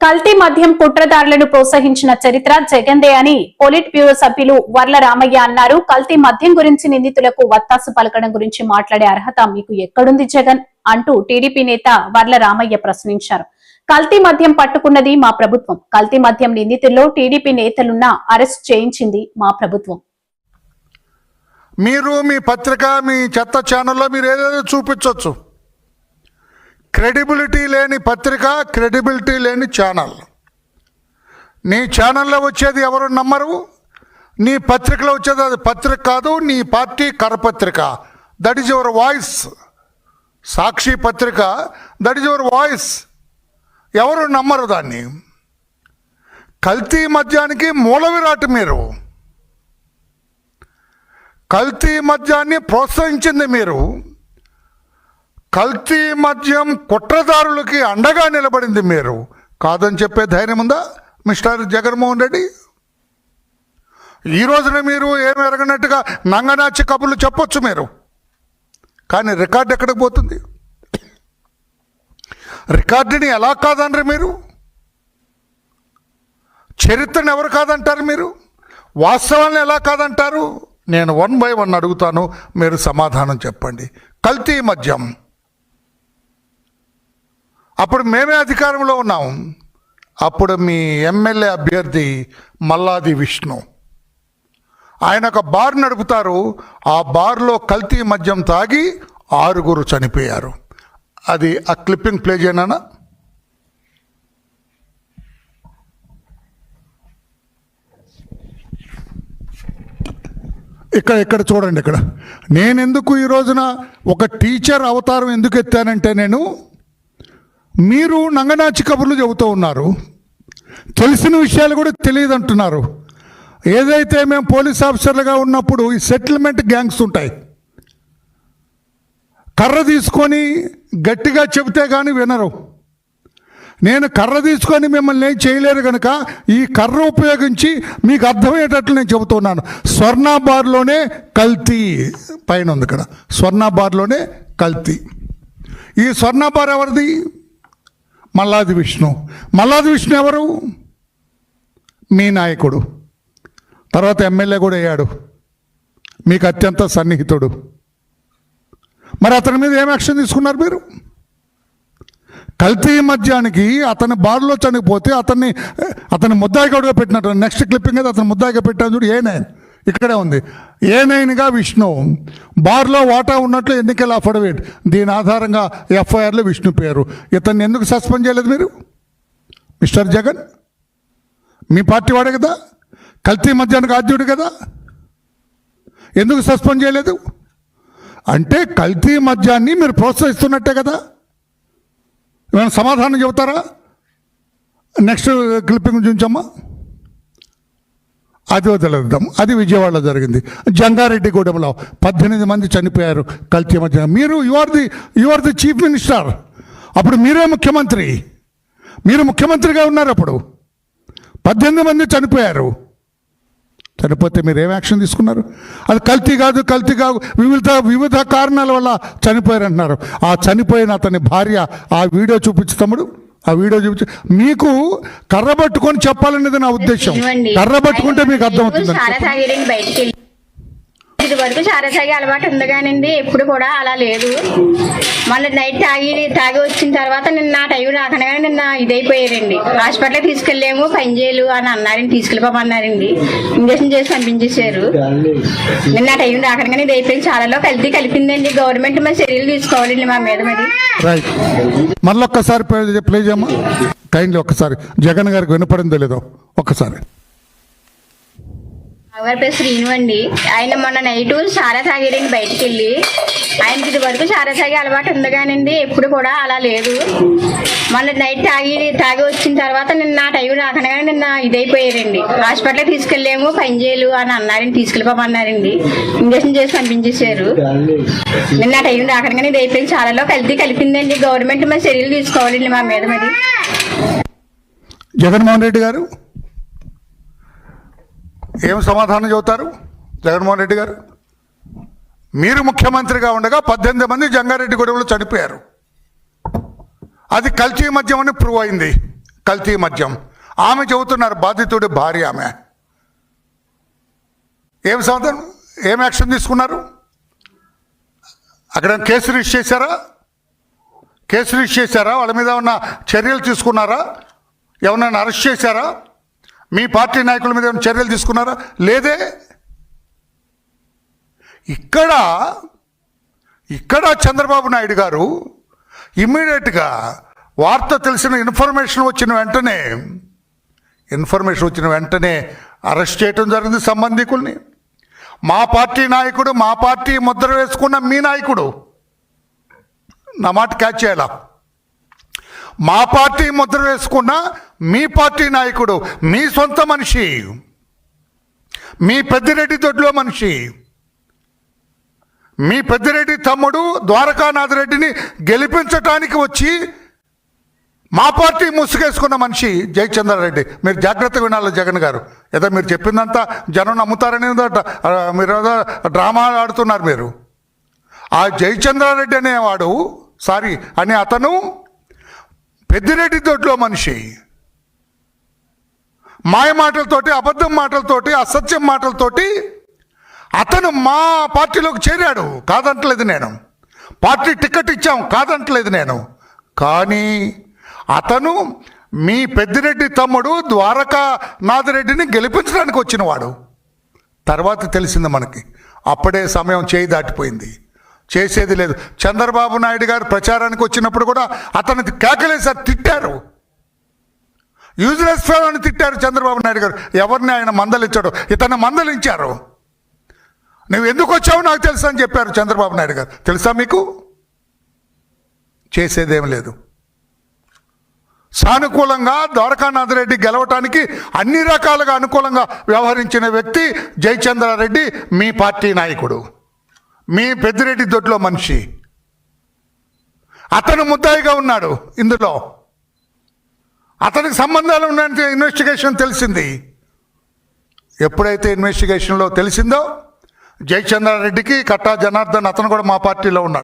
కల్తీ మద్యం కుట్రదారులను ప్రోత్సహించిన చరిత్ర జగందే అని పొలిట్ బ్యూరో సభ్యులు వర్ల రామయ్య అన్నారు. కల్తీ మద్యం గురించి నిందితులకు వత్తాసు పలకడం గురించి మాట్లాడే అర్హత మీకు ఎక్కడుంది జగన్? అంటూ టీడీపీ నేత వర్ల రామయ్య ప్రశ్నించారు. కల్తీ మద్యం పట్టుకున్నది మా ప్రభుత్వం. కల్తీ మద్యం నిందితుల్లో టీడీపీ నేతలున్న అరెస్ట్ చేయించింది మా ప్రభుత్వం. మీరు మీ పత్రిక మీ చెత్త ఛానల్లో మీరు ఏదేదో చూపించవచ్చు క్రెడిబిలిటీ లేని పత్రిక క్రెడిబిలిటీ లేని ఛానల్. నీ ఛానల్లో వచ్చేది ఎవరు నమ్మరు? నీ పత్రికలో వచ్చేది అది పత్రిక కాదు నీ party కరపత్రిక. That is your voice Sakshi పత్రిక దట్ ఈజ్ యువర్ వాయిస్ ఎవరు నమ్మరు దాన్ని? కల్తీ మద్యానికి మూల విరాట్ మీరు. కల్తీ మద్యాన్ని ప్రోత్సహించింది మీరు. కల్తీ మద్యం కుట్రదారులకి అండగా నిలబడింది మీరు. కాదని చెప్పే ధైర్యం ఉందా మిస్టర్ జగన్మోహన్ రెడ్డి? ఈ రోజున మీరు ఏమి ఎరగనట్టుగా నంగనాచి కబుర్లు చెప్పొచ్చు మీరు. కానీ రికార్డు ఎక్కడికి పోతుంది? రికార్డుని ఎలా కాదనరు మీరు? చరిత్రను ఎవరు కాదంటారు మీరు? వాస్తవాన్ని ఎలా కాదంటారు? నేను వన్ బై వన్ అడుగుతాను మీరు సమాధానం చెప్పండి. కల్తీ మద్యం. అప్పుడు మేమే అధికారంలో ఉన్నాం. అప్పుడు మీ ఎమ్మెల్యే అభ్యర్థి మల్లాది విష్ణు. ఆయన ఒక బార్ నడుపుతారు. ఆ బార్లో కల్తీ మద్యం తాగి ఆరుగురు చనిపోయారు. అది ఆ క్లిప్పింగ్ ప్లే చేయనా ఇక్కడ ఇక్కడ చూడండి ఇక్కడ. నేను ఎందుకు ఈ రోజున ఒక టీచర్ అవతారం ఎందుకు ఎత్తానంటే నేను మీరు నంగనాచి కబుర్లు చెబుతూ ఉన్నారు. తెలిసిన విషయాలు కూడా తెలియదు అంటున్నారు ఏదైతే మేము పోలీస్ ఆఫీసర్లుగా ఉన్నప్పుడు ఈ సెటిల్మెంట్ గ్యాంగ్స్ ఉంటాయి. కర్ర తీసుకొని గట్టిగా చెబితే కానీ వినరు. నేను కర్ర తీసుకొని మిమ్మల్ని ఏం చేయలేరు కనుక ఈ కర్ర ఉపయోగించి మీకు అర్థమయ్యేటట్లు నేను చెబుతున్నాను. స్వర్ణ బార్లోనే కల్తీ పైన ఉంది ఇక్కడ. స్వర్ణ బార్లోనే కల్తీ. ఈ స్వర్ణ బార్ ఎవరిది? మల్లాది విష్ణు. మల్లాది విష్ణు ఎవరు? మీ నాయకుడు. తర్వాత ఎమ్మెల్యే కూడా అయ్యాడు. మీకు అత్యంత సన్నిహితుడు. మరి అతని మీద ఏం యాక్షన్ తీసుకున్నారు మీరు? కల్తీ మద్యానికి అతని బారులో చనిపోతే అతన్ని అతని ముద్దాయిగా పెట్టినట్టు నెక్స్ట్ క్లిప్పింగ్ అయితే అతను ముద్దాయిగా పెట్టాను చూడు ఏ నేను ఇక్కడే ఉంది. ఏ విష్ణు? బార్లో వాటా ఉన్నట్లు ఎన్నికల అఫిడవిట్. దీని ఆధారంగా ఎఫ్ఐఆర్లో విష్ణు పేరు. ఇతన్ని ఎందుకు సస్పెండ్ చేయలేదు మీరు? మిస్టర్ జగన్? మీ పార్టీ వాడే కదా? కల్తీ మద్యానికి ఆద్యుడు కదా? ఎందుకు సస్పెండ్ చేయలేదు? అంటే కల్తీ మద్యాన్ని మీరు ప్రోత్సహిస్తున్నట్టే కదా? ఏమైనా సమాధానం చెబుతారా? నెక్స్ట్ క్లిప్పింగ్ చూంచమ్మా అది వదిలేద్దాం అది విజయవాడలో జరిగింది. జంగారెడ్డిగూడెంలో పద్దెనిమిది మంది చనిపోయారు కల్తీ మధ్య మీరు you are the you are the chief minister అప్పుడు మీరే ముఖ్యమంత్రి. మీరు ముఖ్యమంత్రిగా ఉన్నారు అప్పుడు. పద్దెనిమిది మంది చనిపోయారు. చనిపోతే మీరు ఏం యాక్షన్ తీసుకున్నారు? అది కల్తీ కాదు కల్తీ కాదు. వివిధ వివిధ కారణాల వల్ల చనిపోయారు అంటున్నారు ఆ చనిపోయిన అతని భార్య ఆ వీడియో చూపించు తమ్ముడు. ఆ వీడియో చూపించి. మీకు కర్ర పట్టుకొని చెప్పాలనేది నా ఉద్దేశం. కర్ర పట్టుకుంటే మీకు అర్థమవుతుంది చాలా తాగాడండి బయటికి వెళ్ళి ఇది వరకు చాలా తాగే అలవాటు ఉంది కానండి ఎప్పుడు కూడా అలా లేదు. మొన్న నైట్ తాగి తాగి వచ్చిన తర్వాత నిన్న నా టైం రాకనగానే నిన్న ఇదైపోయారండి. హాస్పిటల్కి తీసుకెళ్ళాము పనిచేయలు అని అన్నారండి తీసుకెళ్ళిపోమన్నారండి. ఇంజక్షన్ చేసి పంపించేశారు. నిన్న ఆ టైం రాకనగానే ఇది అయిపోయింది చాలాలో కలిపి కలిపిందండి. గవర్నమెంట్ మరి చర్యలు తీసుకోవాలండి మా మీద మరి. మళ్ళీ ఒక్కసారి ప్లే- ప్లే చేయమ్మా. కైండ్లీ ఒక్కసారి. జగన్ గారికి వినపడిందో లేదో ఒక్కసారి. పేరు శ్రీను అండి. ఆయన మొన్న నైట్ చాలా తాగాడండి బయటికి వెళ్ళి ఆయనకి ఇది వరకు చాలా తాగే అలవాటు ఉంది కానండి ఎప్పుడు కూడా అలా లేదు. మొన్న నైట్ తాగి తాగి వచ్చిన తర్వాత నిన్న టైం రాకనగానే నిన్న ఇదైపోయారండి. హాస్పిటల్కి తీసుకెళ్ళాము పని చేయలు అని అన్నారండి తీసుకెళ్ళిపోమన్నారండి. ఇంజక్షన్ చేసి పంపించేశారు. నిన్న ఆ టైం రాకనగానే ఇది అయిపోయింది చాలాలో కలిపి కలిపిందండి. గవర్నమెంట్ మరి చర్యలు తీసుకోవాలండి మా మీద మరి. జగన్మోహన్ రెడ్డి గారు. ఏం సమాధానం చెబుతారు? జగన్మోహన్ రెడ్డి గారు? మీరు ముఖ్యమంత్రిగా ఉండగా పద్దెనిమిది మంది జంగారెడ్డి గొడవలు చనిపోయారు. అది కల్తీ మద్యం అని ప్రూవ్ అయింది. కల్తీ మద్యం. ఆమె చెబుతున్నారు బాధితుడి భార్య ఆమె. ఏం సమాధానం? ఏం యాక్షన్ తీసుకున్నారు? అక్కడ కేసు రిజిస్టర్ చేశారా? కేసు రిజిస్టర్ చేశారా? వాళ్ళ మీద ఉన్న చర్యలు తీసుకున్నారా? ఎవరైనా అరెస్ట్ చేశారా? మీ పార్టీ నాయకుల మీద ఏమైనా చర్యలు తీసుకున్నారా? లేదే. ఇక్కడ ఇక్కడ చంద్రబాబు నాయుడు గారు ఇమ్మీడియట్గా వార్త తెలిసిన ఇన్ఫర్మేషన్ వచ్చిన వెంటనే ఇన్ఫర్మేషన్ వచ్చిన వెంటనే అరెస్ట్ చేయటం జరిగింది సంబంధికుల్ని. మా పార్టీ నాయకుడు మా పార్టీ ముద్ర వేసుకున్న మీ నాయకుడు. నా మాట క్యాచ్ చేయాలా? మా పార్టీ ముద్ర వేసుకున్న మీ పార్టీ నాయకుడు మీ సొంత మనిషి మీ పెద్దిరెడ్డి దొడ్లో మనిషి మీ పెద్దిరెడ్డి తమ్ముడు ద్వారకానాథ్ రెడ్డిని గెలిపించటానికి వచ్చి మా పార్టీ ముసుగేసుకున్న మనిషి జయచంద్రారెడ్డి మీరు జాగ్రత్తగా వినాలి జగన్ గారు. ఏదో మీరు చెప్పిందంతా జనం నమ్ముతారని మీరు డ్రామా ఆడుతున్నారు మీరు. ఆ జయచంద్రారెడ్డి అనేవాడు సారీ అని అతను పెద్దిరెడ్డి దొడ్లో మనిషి. మాయ మాటలతోటి అబద్ధం మాటలతోటి అసత్యం మాటలతోటి అతను మా పార్టీలోకి చేరాడు. కాదంటలేదు నేను. పార్టీ టికెట్ ఇచ్చాం కాదంటలేదు నేను. కానీ అతను మీ పెద్దిరెడ్డి తమ్ముడు ద్వారకా నాథరెడ్డిని గెలిపించడానికి వచ్చినవాడు. తర్వాత తెలిసింది మనకి. అప్పుడే సమయం చేయి దాటిపోయింది. చేసేది లేదు. చంద్రబాబు నాయుడు గారు ప్రచారానికి వచ్చినప్పుడు కూడా అతను కేకలేసారు తిట్టారు. యూజ్లెస్ ఫెలో అని తిట్టారు చంద్రబాబు నాయుడు గారు. ఎవరిని ఆయన మందలించాడు? ఇతను మందలించారు. నువ్వు ఎందుకు వచ్చావు నాకు తెలుసు అని చెప్పారు చంద్రబాబు నాయుడు గారు. తెలుసా మీకు? చేసేదేం లేదు. సానుకూలంగా ద్వారకానాథ్ రెడ్డి గెలవటానికి అన్ని రకాలుగా అనుకూలంగా వ్యవహరించిన వ్యక్తి జయచంద్రారెడ్డి మీ పార్టీ నాయకుడు. మీ పెద్దిరెడ్డి దొడ్లో మనిషి. అతను ముద్దాయిగా ఉన్నాడు ఇందులో. అతనికి సంబంధాలు ఉన్నాయంటే ఇన్వెస్టిగేషన్ తెలిసింది. ఎప్పుడైతే ఇన్వెస్టిగేషన్లో తెలిసిందో జయచంద్రారెడ్డికి కట్టా జనార్దన్ అతను కూడా మా పార్టీలో ఉన్నాడు.